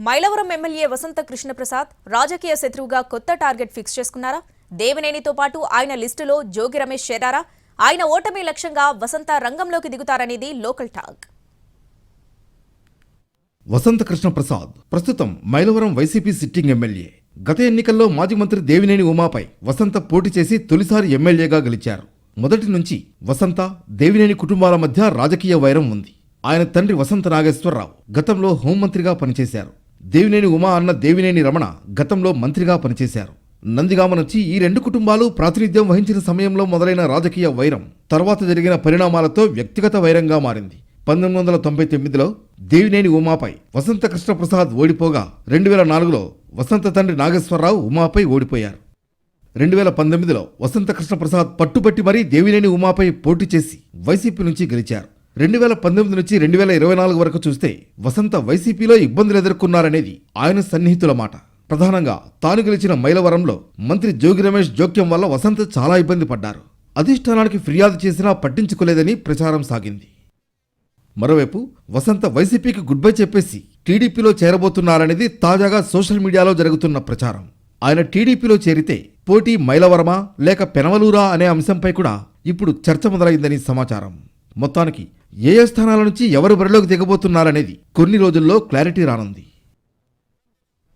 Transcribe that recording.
Mylavaram MLA వసంత కృష్ణప్రసాద్ రాజకీయ శత్రువుగా కొత్త టార్గెట్ ఫిక్స్ చేసుకున్నారా? దేవినేనితో పాటు ఆయన లిస్టులో జోగి రమేష్ చేరారా? ఆయన ఓటమి లక్ష్యంగా వసంత రంగంలోకి దిగుతారనేది లోకల్ టాక్. వసంత కృష్ణప్రసాద్ ప్రస్తుతం మైలవరం వైసీపీ సిట్టింగ్ ఎమ్మెల్యే. గత ఎన్నికల్లో మాజీ మంత్రి దేవినేని ఉమాపై వసంత పోటీ చేసి తొలిసారి ఎమ్మెల్యేగా గెలిచారు. మొదటి నుంచి వసంత దేవినేని కుటుంబాల మధ్య రాజకీయ వైరం ఉంది. ఆయన తండ్రి వసంత నాగేశ్వరరావు గతంలో హోంమంత్రిగా పనిచేశారు. దేవినేని ఉమా అన్న దేవినేని రమణ గతంలో మంత్రిగా పనిచేశారు. నందిగామ నుంచి ఈ రెండు కుటుంబాలు ప్రాతినిధ్యం వహించిన సమయంలో మొదలైన రాజకీయ వైరం తర్వాత జరిగిన పరిణామాలతో వ్యక్తిగత వైరంగా మారింది. పంతొమ్మిది వందల తొంభై తొమ్మిదిలో దేవినేని ఉమాపై వసంత కృష్ణప్రసాద్ ఓడిపోగా రెండు వేల నాలుగులో వసంత తండ్రి నాగేశ్వరరావు ఉమాపై ఓడిపోయారు. రెండు వేల పంతొమ్మిదిలో వసంత కృష్ణప్రసాద్ పట్టుబట్టి మరీ దేవినేని ఉమాపై పోటీ చేసి వైసీపీ నుంచి గెలిచారు. రెండు వేల పంతొమ్మిది నుంచి రెండు వేల ఇరవై నాలుగు వరకు చూస్తే వసంత వైసీపీలో ఇబ్బందులు ఎదుర్కొన్నారనేది ఆయన సన్నిహితుల మాట. ప్రధానంగా తాను గెలిచిన మైలవరంలో మంత్రి జోగి రమేష్ జోక్యం వల్ల వసంత చాలా ఇబ్బంది పడ్డారు. అధిష్టానానికి ఫిర్యాదు చేసినా పట్టించుకోలేదని ప్రచారం సాగింది. మరోవైపు వసంత వైసీపీకి గుడ్ బై చెప్పేసి టీడీపీలో చేరబోతున్నారనేది తాజాగా సోషల్ మీడియాలో జరుగుతున్న ప్రచారం. ఆయన టీడీపీలో చేరితే పోటీ మైలవరమా లేక పెనవలూరా అనే అంశంపై కూడా ఇప్పుడు చర్చ మొదలైందని సమాచారం. మొత్తానికి ఏ స్థానాల నుంచి ఎవరు బరిలోకి దిగబోతున్నారనేది కొన్ని రోజుల్లో క్లారిటీ రానుంది.